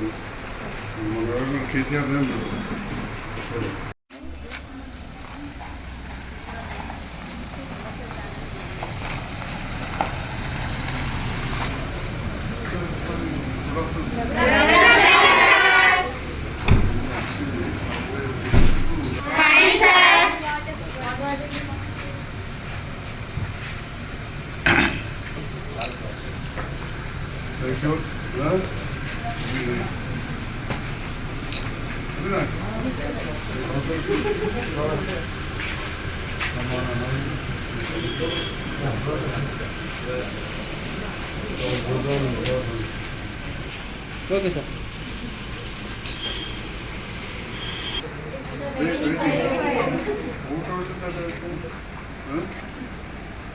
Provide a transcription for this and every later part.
లేదు మన ఎవరు KCR ఓకే సార్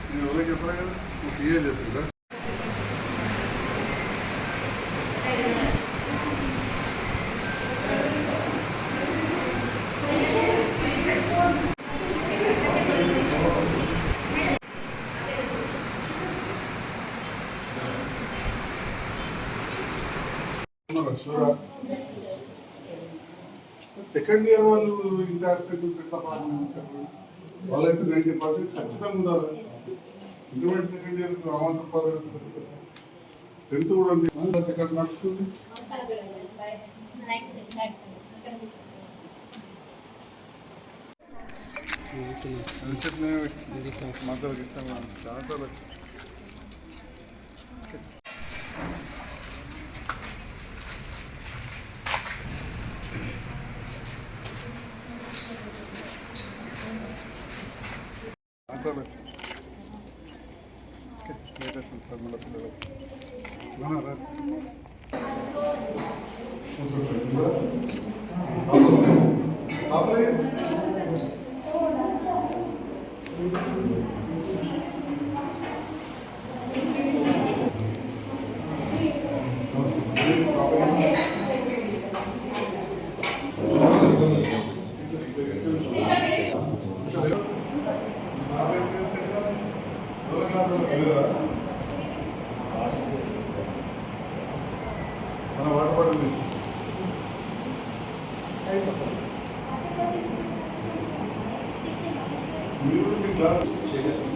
నేను ఎవరికి చెప్పలే కదా ఒక పిఏ second year వాళ్ళు ఇంత యాక్సిడెంట్ ఎట్లా పాల్గొనవచ్చు వాళ్ళైతే నైంటీ పర్సెంట్ ఖచ్చితంగా ఉండాలి. ఇంటర్మీడియట్ సెకండ్ ఇయర్ అవాంతర పదవి టెన్త్ కూడా ఉంది సెకండ్ నడుస్తుంది మాతలకు ఇష్టం. చాలాసార్లు వచ్చి. చాలాసార్లు Samet. Nerede tutulmalı planı? Bana ver. Ablayım. మన వాటర్ బాటిల్ తెచ్చు. మీరు మీ క్లాస్ ఎంత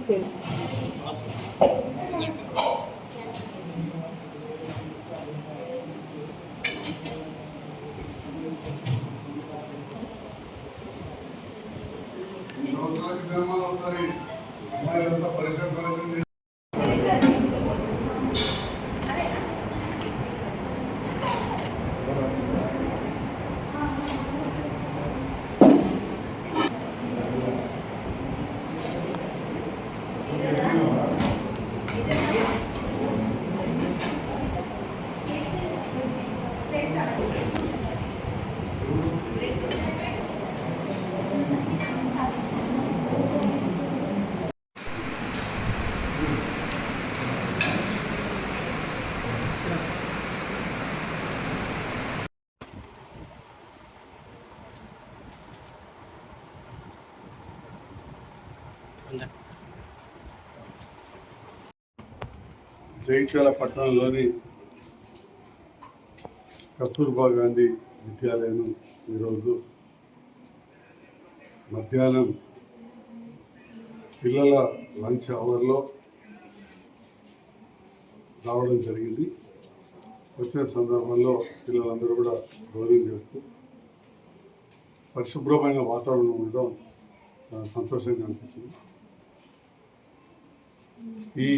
ఈ సంవత్సరానికి గ్రామాలు ఒకసారి అంతా పరిసర పరిచయం పట్టణంలోని కస్తూర్బా గాంధీ విద్యాలయం ఈరోజు మధ్యాహ్నం పిల్లల లంచ్ అవర్లో రావడం జరిగింది. వచ్చిన సందర్భంలో పిల్లలందరూ కూడా భోజనం చేస్తూ పరిశుభ్రమైన వాతావరణం ఉండడం సంతోషంగా అనిపించింది. ఈ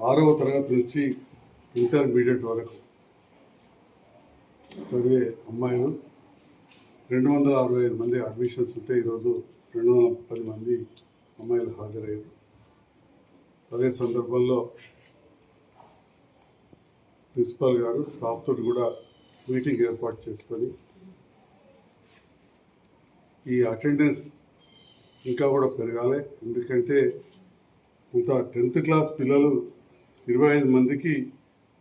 ఆరవ తరగతి నుంచి ఇంటర్మీడియట్ వరకు చదివే అమ్మాయిలు రెండు వందల అరవై ఐదు మంది అడ్మిషన్స్ ఉంటే ఈరోజు రెండు వందల పది మంది అమ్మాయిలు హాజరయ్యారు. అదే సందర్భంలో ప్రిన్సిపాల్ గారు స్టాఫ్తో కూడా మీటింగ్ ఏర్పాటు చేసుకొని ఈ అటెండెన్స్ ఇంకా కూడా పెరగాలి. ఎందుకంటే ఇంత టెన్త్ క్లాస్ పిల్లలు ఇరవై ఐదు మందికి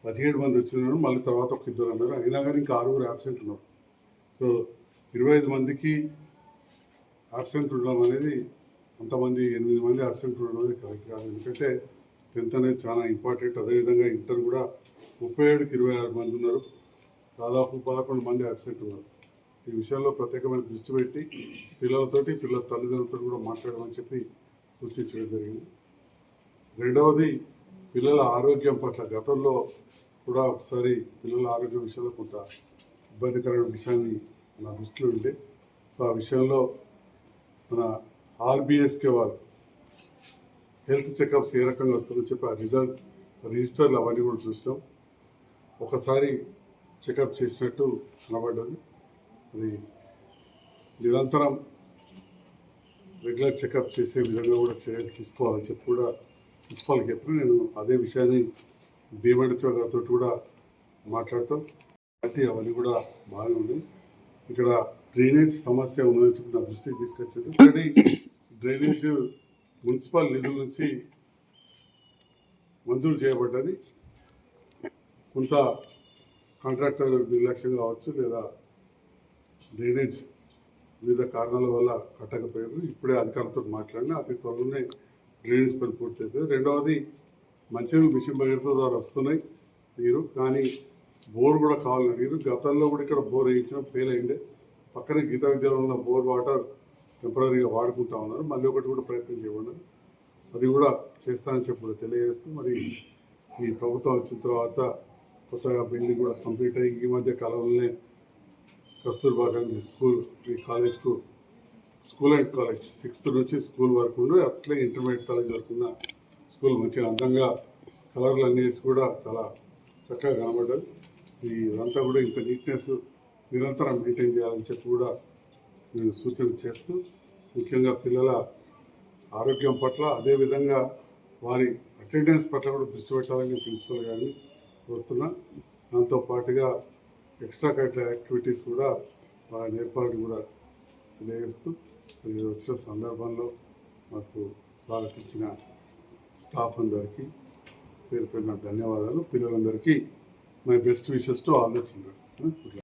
పదిహేడు మంది వచ్చినారు. మళ్ళీ తర్వాత ఒక ఇద్దరు అన్నారు. అయినా కానీ ఇంకా ఆరుగురు యాబ్సెంట్ ఉన్నారు. సో ఇరవై ఐదు మందికి యాబ్సెంట్ ఉండడం అనేది అంతమంది ఎనిమిది మంది అబ్సెంట్ ఉండడం అనేది కరెక్ట్ కాదు. ఎందుకంటే టెన్త్ అనేది చాలా ఇంపార్టెంట్ అదేవిధంగా ఇంటర్ కూడా ముప్పై ఏడుకి ఇరవై ఆరు మంది ఉన్నారు. దాదాపు పదకొండు మంది యాబ్సెంట్ ఉన్నారు. ఈ విషయంలో ప్రత్యేకమైన దృష్టి పెట్టి పిల్లలతోటి పిల్లల తల్లిదండ్రులతో కూడా మాట్లాడమని చెప్పి సూచించడం జరిగింది. రెండవది పిల్లల ఆరోగ్యం పట్ల గతంలో కూడా ఒకసారి పిల్లల ఆరోగ్యం విషయంలో కొంత ఇబ్బందికరమైన విషయాన్ని నా దృష్టిలో ఉండే. ఆ విషయంలో మన ఆర్బిఎస్కే వారు హెల్త్ చెకప్స్ ఏ రకంగా వస్తుందో చెప్పి ఆ రిజల్ట్ రిజిస్టర్లు అవన్నీ కూడా చూస్తాం ఒకసారి చెకప్ చేసినట్టు కనబడ్డది. అది నిరంతరం రెగ్యులర్ చెకప్ చేసే విధంగా కూడా చర్యలు తీసుకోవాలని చెప్పి కూడా ప్రిన్సిపాల్కి చెప్పిన నేను అదే విషయాన్ని భీమడిచో గారితో కూడా మాట్లాడతాం. అంటే అవన్నీ కూడా బాగానే ఉన్నాయి. ఇక్కడ డ్రైనేజ్ సమస్య ఉన్నదని చెప్పి నా దృష్టికి తీసుకొచ్చింది. ఆల్రెడీ డ్రైనేజ్ మున్సిపల్ నిధుల నుంచి మంజూరు చేయబడ్డది. కొంత కాంట్రాక్టర్ నిర్లక్ష్యం కావచ్చు లేదా డ్రైనేజ్ వివిధ కారణాల వల్ల కట్టకపోయారు. ఇప్పుడే అధికారులతో మాట్లాడినా అతి త్వరలోనే డ్రైనేజ్ పని పూర్తి అవుతుంది రెండవది మంచినీళ్ళు మిషన్ భగీరథ ద్వారా వస్తున్నాయి నీరు. కానీ బోర్ కూడా కావాలని అడిగారు గతంలో కూడా ఇక్కడ బోర్ వేయించిన ఫెయిల్ అయింది. పక్కనే గీతా విద్యాలయంలో ఉన్న బోర్ వాటర్ టెంపరీగా వాడుకుంటా ఉన్నారు. మళ్ళీ ఒకటి కూడా ప్రయత్నం చేయమన్నారు. అది కూడా చేస్తానని చెప్పి తెలియజేస్తూ మరి ఈ ప్రభుత్వం వచ్చిన తర్వాత కొత్తగా బిల్డింగ్ కూడా కంప్లీట్ అయ్యి ఈ మధ్య కాలంలోనే కస్తూర్బా గాంధీ స్కూల్ ఈ కాలేజ్కు స్కూల్ అండ్ కాలేజ్ సిక్స్త్ నుంచి స్కూల్ వరకు ఉండి అట్లే ఇంటర్మీడియట్ కాలేజ్ వరకు ఉన్న స్కూల్ మంచిగా అందంగా కలర్లు అన్నీ వేసి కూడా చాలా చక్కగా కనబడ్డది ఈ ఇదంతా కూడా ఇంత నీట్నెస్ నిరంతరం మెయింటైన్ చేయాలని చెప్పి కూడా నేను సూచన చేస్తూ ముఖ్యంగా పిల్లల ఆరోగ్యం పట్ల అదేవిధంగా వారి అటెండెన్స్ పట్ల కూడా దృష్టి పెట్టాలని ప్రిన్సిపల్ గారిని కోరుతున్నా. దాంతో పాటుగా ఎక్స్ట్రా కరిక్యులర్ యాక్టివిటీస్ కూడా బాగా ఏర్పాటు కూడా తెలియజేస్తూ మీరు వచ్చిన సందర్భంలో మాకు స్వాగతించిన స్టాఫ్ అందరికీ పేరు పేరున ధన్యవాదాలు. పిల్లలందరికీ my best wishes to all the children.